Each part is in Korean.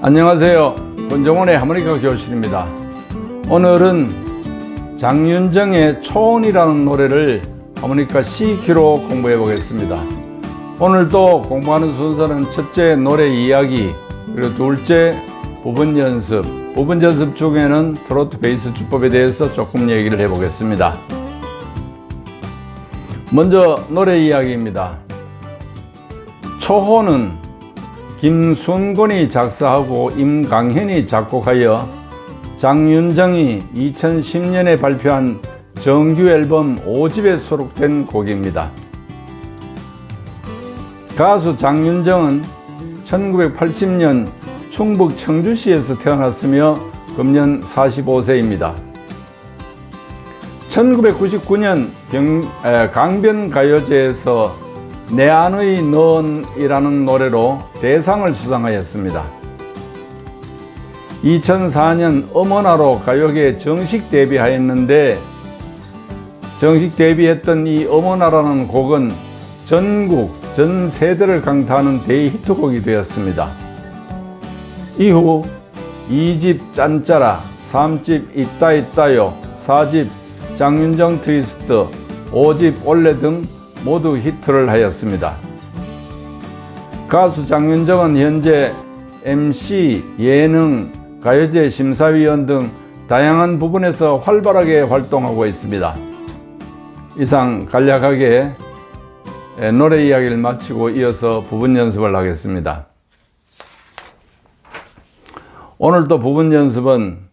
안녕하세요. 권정원의 하모니카 교실입니다. 오늘은 장윤정의 초원이라는 노래를 하모니카 C키로 공부해 보겠습니다. 오늘도 공부하는 순서는 첫째 노래 이야기, 그리고 둘째 부분 연습. 부분 연습 중에는 트로트 베이스 주법에 대해서 조금 얘기를 해 보겠습니다. 먼저 노래 이야기입니다. 초호는 김순곤이 작사하고 임강현이 작곡하여 장윤정이 2010년에 발표한 정규 앨범 5집에 수록된 곡입니다. 가수 장윤정은 1980년 충북 청주시에서 태어났으며 금년 45세입니다. 1999년 강변가요제에서 내 안의 넌이라는 노래로 대상을 수상하였습니다. 2004년 어머나로 가요계에 정식 데뷔하였는데 정식 데뷔했던 이 어머나라는 곡은 전국 전 세대를 강타하는 대히트곡이 되었습니다. 이후 2집 짠짜라, 3집 있다 있다요, 4집 장윤정 트위스트, 5집 올레 등 모두 히트를 하였습니다. 가수 장윤정은 현재 MC, 예능, 가요제 심사위원 등 다양한 부분에서 활발하게 활동하고 있습니다. 이상 간략하게 노래 이야기를 마치고 이어서 부분 연습을 하겠습니다. 오늘도 부분 연습은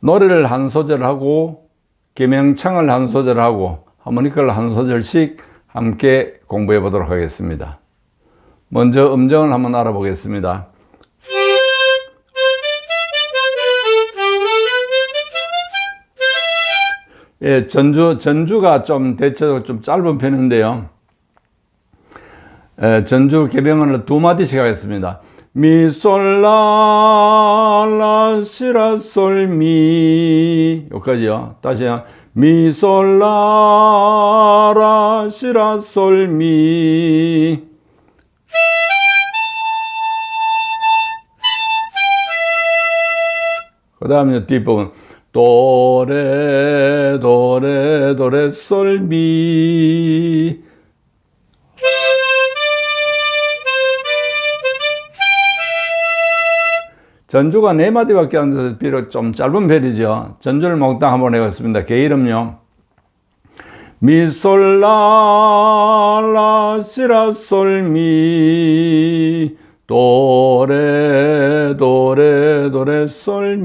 노래를 한 소절 하고 김영창을 한 소절 하고 하모니카를 한 소절씩 함께 공부해 보도록 하겠습니다. 먼저 음정을 한번 알아보겠습니다. 예, 전주, 전주가 좀 대체적으로 좀 짧은 편인데요. 예, 전주 개병을 두 마디씩 하겠습니다. 미, 솔, 라, 라, 시, 라, 솔, 미. 여기까지요. 다시요. 미, 솔, 라, 라, 시, 라, 솔, 미. 그 다음에 뒷부분. 도레, 도레, 도레, 솔, 미. 전주가 네 마디밖에 안 돼서 비록 좀 짧은 편이죠. 전주를 몽땅 한번 해봤습니다. 개 이름요. 미솔라 라시라 솔미 도레 도레 도레 솔미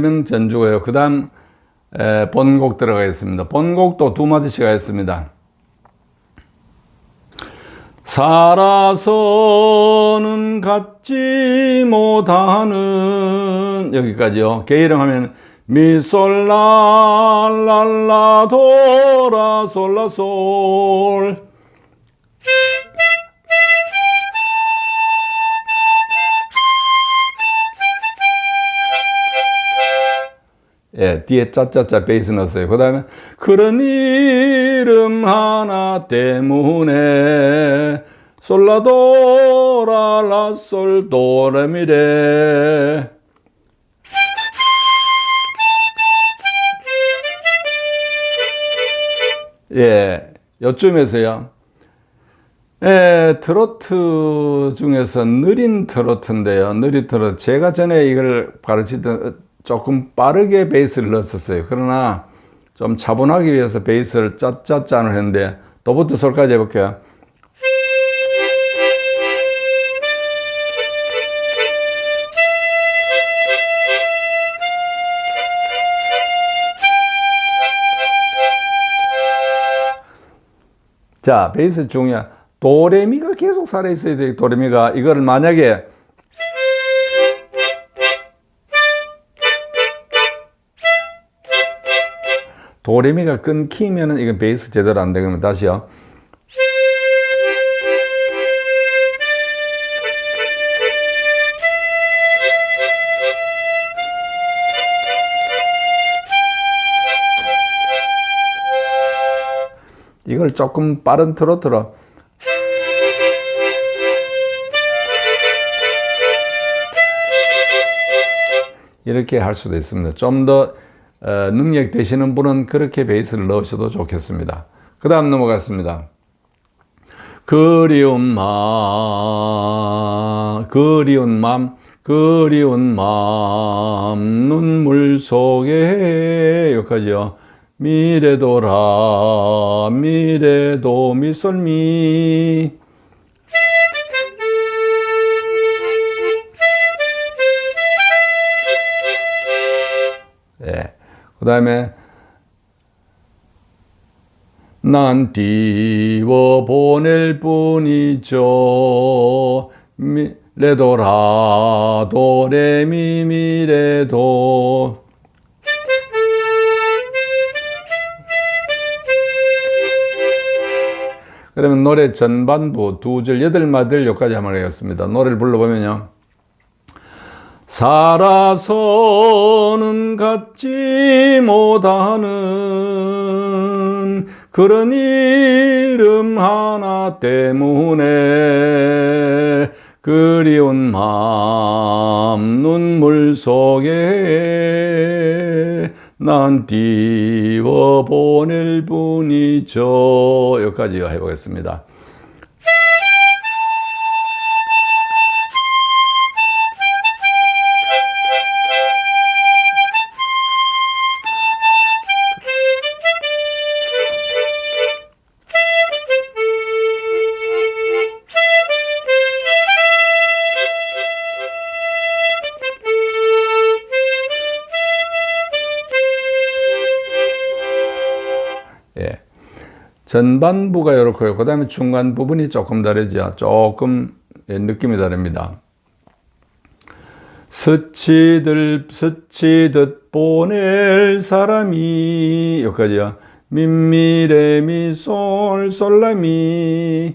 예, 여름은 전주고요. 그 다음, 본곡 들어가겠습니다. 본곡도 두 마디씩 하겠습니다. 살아서는 갖지 못하는, 여기까지요. 게이름 하면, 미솔라 랄라 도라 솔라 솔. 예, 뒤에 짜짜짜 베이스 넣었어요. 그 다음에, 그런 이름 하나 때문에, 솔라도라 라솔 도레미레. 예, 요쯤에서요. 예, 트로트 중에서 느린 트로트인데요. 느린 트로트. 제가 전에 이걸 가르치던 조금 빠르게 베이스를 넣었었어요. 그러나 좀 차분하기 위해서 베이스를 짜짜짠을 했는데 도부터 솔까지 해볼게요. 자, 베이스 중요한 도레미가 계속 살아있어야 돼요. 도레미가 이거를 만약에 도레미가 끊기면은 이건 베이스 제대로 안 되거든요. 다시요. 이걸 조금 빠른 트로트로 이렇게 할 수도 있습니다. 좀더 능력 되시는 분은 그렇게 베이스를 넣으셔도 좋겠습니다. 그 다음 넘어갔습니다. 그리운 마, 그리운 맘, 그리운 맘, 눈물 속에, 여기까지요. 미래도라, 미래도 미솔미. 그 다음에 난 띄워 보낼 뿐이죠. 미, 레도라 도레미 미레도 그러면 노래 전반부 두줄 여덟 마디를 여기까지 한번 하겠습니다. 노래를 불러보면요. 살아서는 갖지 못하는 그런 이름 하나 때문에 그리운 마음 눈물 속에 난 띄워 보낼 뿐이죠. 여기까지 해보겠습니다. 전반부가 이렇고요. 그 다음에 중간 부분이 조금 다르죠. 조금 예, 느낌이 다릅니다. 스치들, 스치듯 보낼 사람이, 여기까지요. 민미레미 솔, 솔라미.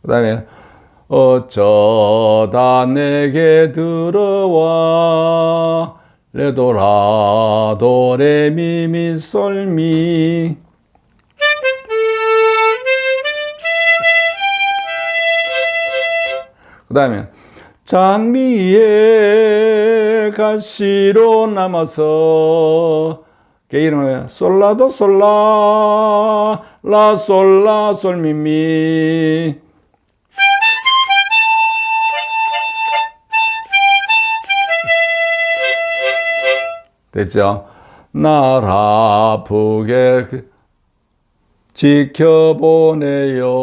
그 다음에, 어쩌다 내게 들어와 레도 라 도 레미 미 솔미. 그 다음에 장미의 가시로 남아서 그 이름은 솔라도 솔라 라 솔라 솔미미 됐죠? 날 아프게 지켜보네요.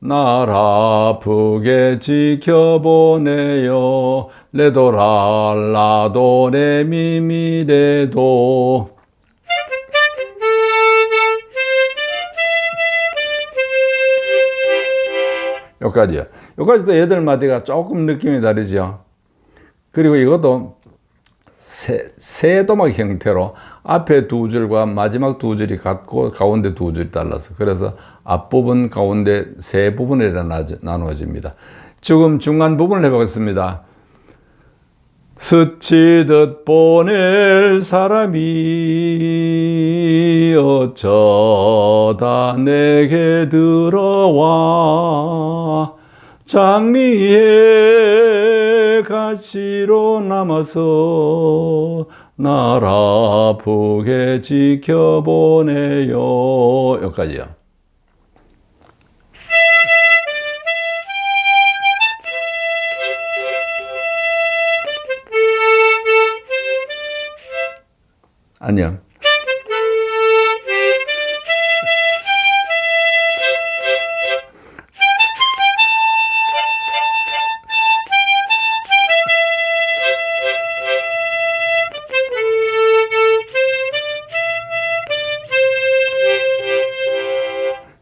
날 아프게 지켜보네요. 레도라 라도 레미미레도 여기까지요. 여기까지도 여덟 마디가 조금 느낌이 다르죠. 그리고 이것도 세, 세 도막 형태로 앞에 두 줄과 마지막 두 줄이 같고 가운데 두 줄이 달라서 그래서 앞부분 가운데 세 부분이라 나누어집니다. 지금 중간 부분을 해보겠습니다. 스치듯 보낼 사람이 어쩌다 내게 들어와 장미의 가시로 남아서 날 아프게 지켜보네요. 여기까지요. 안녕.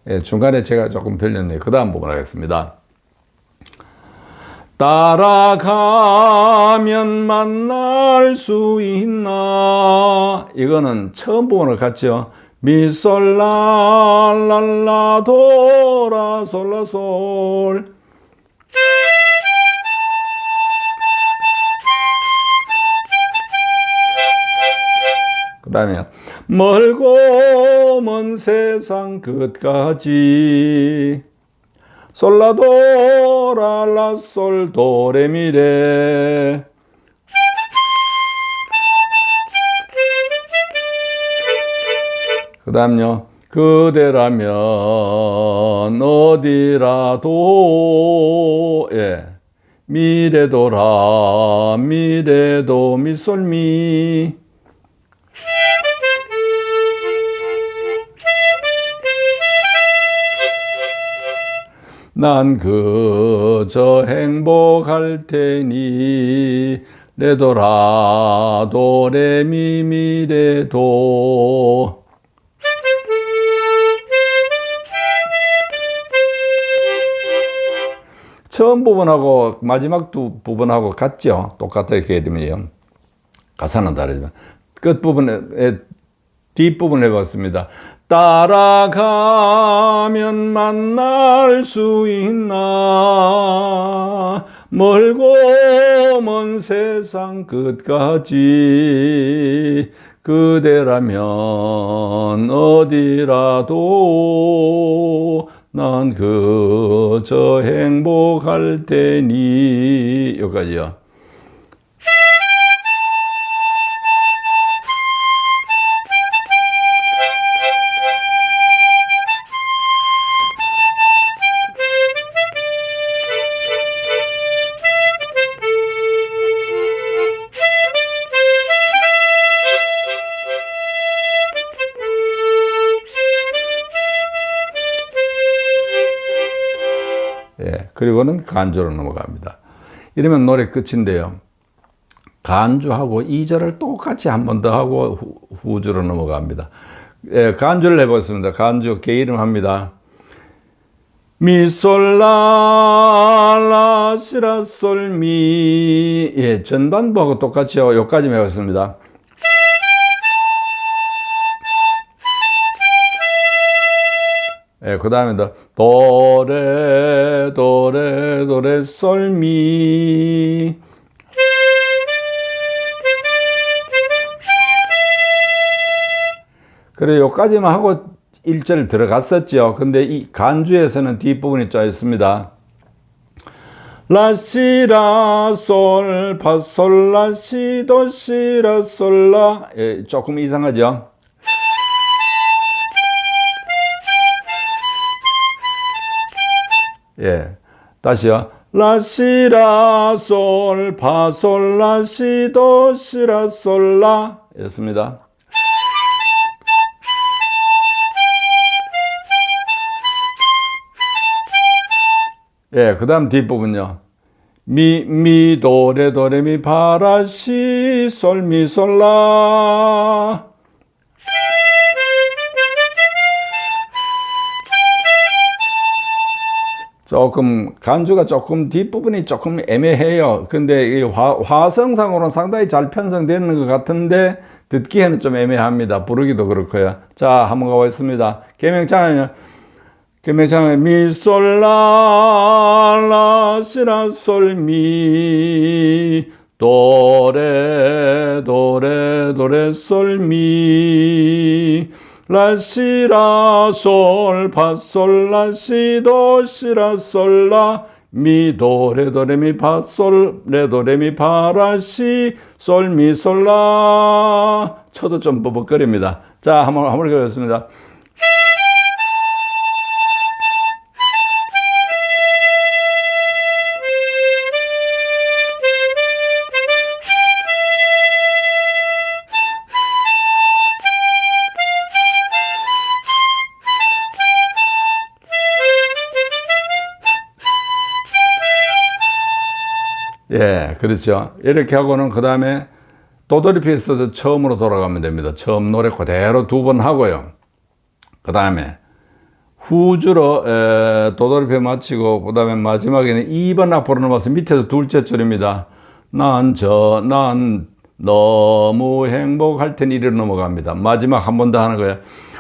예, 중간에 제가 조금 들렸네요. 그 다음 부분 하겠습니다. 따라가면 만날 수 있나? 이거는 처음 부분을 같죠. 미솔라 라도라 솔라솔 다음에 멀고 먼 세상 끝까지. 솔라도 라라솔 도레미레. 그 다음요 그대라면 어디라도 예 미래도라 미래도 미솔미 난 그저 행복할 테니 레도라도 레미미레도 처음 부분하고 마지막 두 부분하고 같죠? 똑같아요. 게이름이요. 가사는 다르지만 끝 부분에 뒷부분 해봤습니다. 따라가면 만날 수 있나 멀고 먼 세상 끝까지 그대라면 어디라도 난 그저 행복할 테니 여기까지요. 그리고는 간주로 넘어갑니다. 이러면 노래 끝인데요. 간주하고 2절을 똑같이 한 번 더 하고 후, 주로 넘어갑니다. 예, 간주를 해보겠습니다. 간주 개 이름 합니다. 미솔라 라시라솔미 예, 전반부하고 똑같이요. 여기까지 해보겠습니다. 예, 그 다음에 더 도레 도레 도레 솔미 그래 요까지만 하고 1절 들어갔었죠. 근데 이 간주에서는 뒷부분이 짜 있습니다. 라시라 솔 파솔 라 시 도시라 솔라 예, 조금 이상하죠. 예. 다시요. 라시라 솔 파솔 라시 도 시라 솔라 였습니다. 예, 그 다음 뒷부분요. 미, 미, 도, 레, 도, 레, 미, 파, 라, 시, 솔, 미, 솔, 라. 조금 간주가 조금 뒷부분이 조금 애매해요. 근데 이 화, 화성상으로는 상당히 잘 편성되는 것 같은데 듣기에는 좀 애매합니다. 부르기도 그렇고요. 자, 한번 가보겠습니다. 개명창은요. 개명창은 미솔라 라시라 솔미 도레 도레 도레 솔미 라시라 솔 파솔 라시 도 시라 솔라 미도 레도 레미 파솔 레도 레미 파라시 솔미 솔라 쳐도 좀 버벅거립니다. 자 한번 한번 해보겠습니다. 그렇죠. 이렇게 하고는 그 다음에 도돌이피에서 처음으로 돌아가면 됩니다. 처음 노래 그대로 두 번 하고요. 그 다음에 후주로 도돌이피 마치고 그 다음에 마지막에는 2번 앞으로 넘어서 밑에서 둘째 줄입니다. 난 저, 난 너무 행복할 테니 이로 넘어갑니다. 마지막 한 번 더 하는 거예요.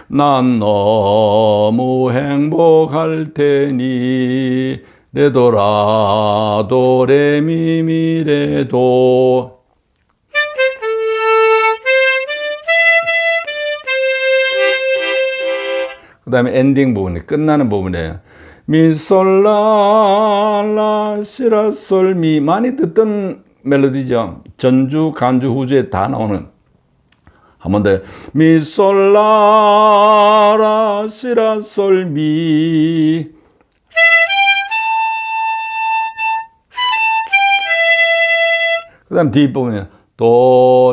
난 너무 행복할 테니 레도라 도레미미레도. 그 다음에 엔딩 부분이 끝나는 부분이에요 미솔라라 시라솔미 많이 듣던 멜로디죠. 전주 간주 후주에 다 나오는. 한 번 더. 미솔라라 시라솔미. 그 다음 뒷부분에 도렐레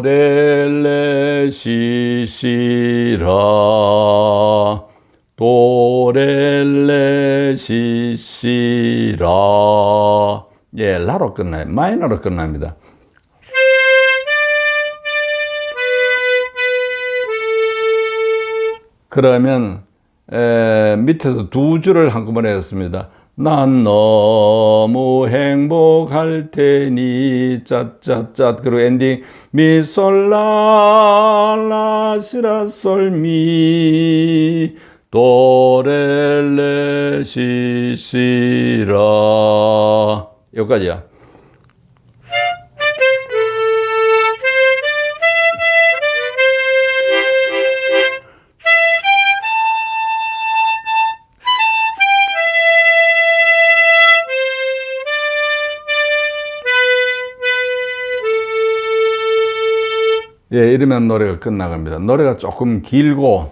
시시라 도렐레 시시라 예, 라로 끝나요. 마이너로 끝납니다. 그러면 에, 밑에서 두 줄을 한꺼번에 했습니다. 난 너무 행복할 테니 짜짜짜 그리고 엔딩. 미솔라 시라 솔미. 도렐레 시시라. 여기까지야. 예, 이러면 노래가 끝나갑니다. 노래가 조금 길고,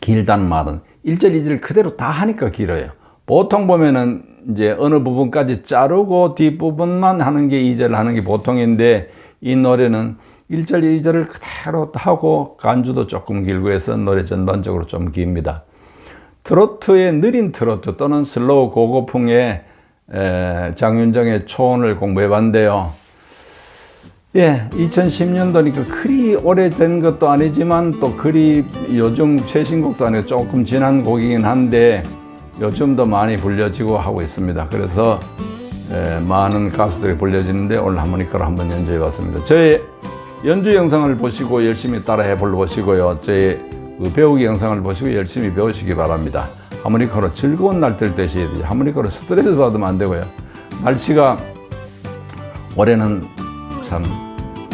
길다는 말은 1절, 2절 그대로 다 하니까 길어요. 보통 보면은 이제 어느 부분까지 자르고 뒷부분만 하는 게 2절 하는 게 보통인데 이 노래는 1절, 2절을 그대로 하고 간주도 조금 길고 해서 노래 전반적으로 좀 깁니다. 트로트의 느린 트로트 또는 슬로우 고고풍의 에, 장윤정의 초원을 공부해 봤는데요. 예, 2010년도니까 그리 오래된 것도 아니지만 또 그리 요즘 최신곡도 아니고 조금 지난 곡이긴 한데 요즘도 많이 불려지고 하고 있습니다. 그래서 에, 많은 가수들이 불려지는데 오늘 하모니카로 한번 연주해 봤습니다. 저의 연주 영상을 보시고 열심히 따라해 보시고요. 저의 그 배우기 영상을 보시고 열심히 배우시기 바랍니다. 하모니카로 즐거운 날들 돼요. 하모니카로 스트레스 받으면 안 되고요. 날씨가 올해는 참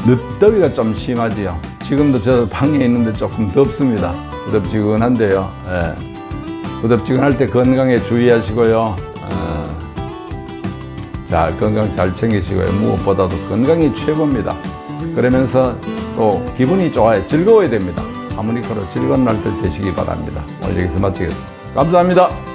늦더위가 좀 심하지요. 지금도 저 방에 있는데 조금 덥습니다. 무덥지근한데요. 예. 무덥지근할 때 건강에 주의하시고요. 어, 자, 건강 잘 챙기시고요. 무엇보다도 건강이 최고입니다. 그러면서 또 기분이 좋아야 즐거워야 됩니다. 하모니카로 즐거운 날들 되시기 바랍니다. 오늘 여기서 마치겠습니다. 감사합니다.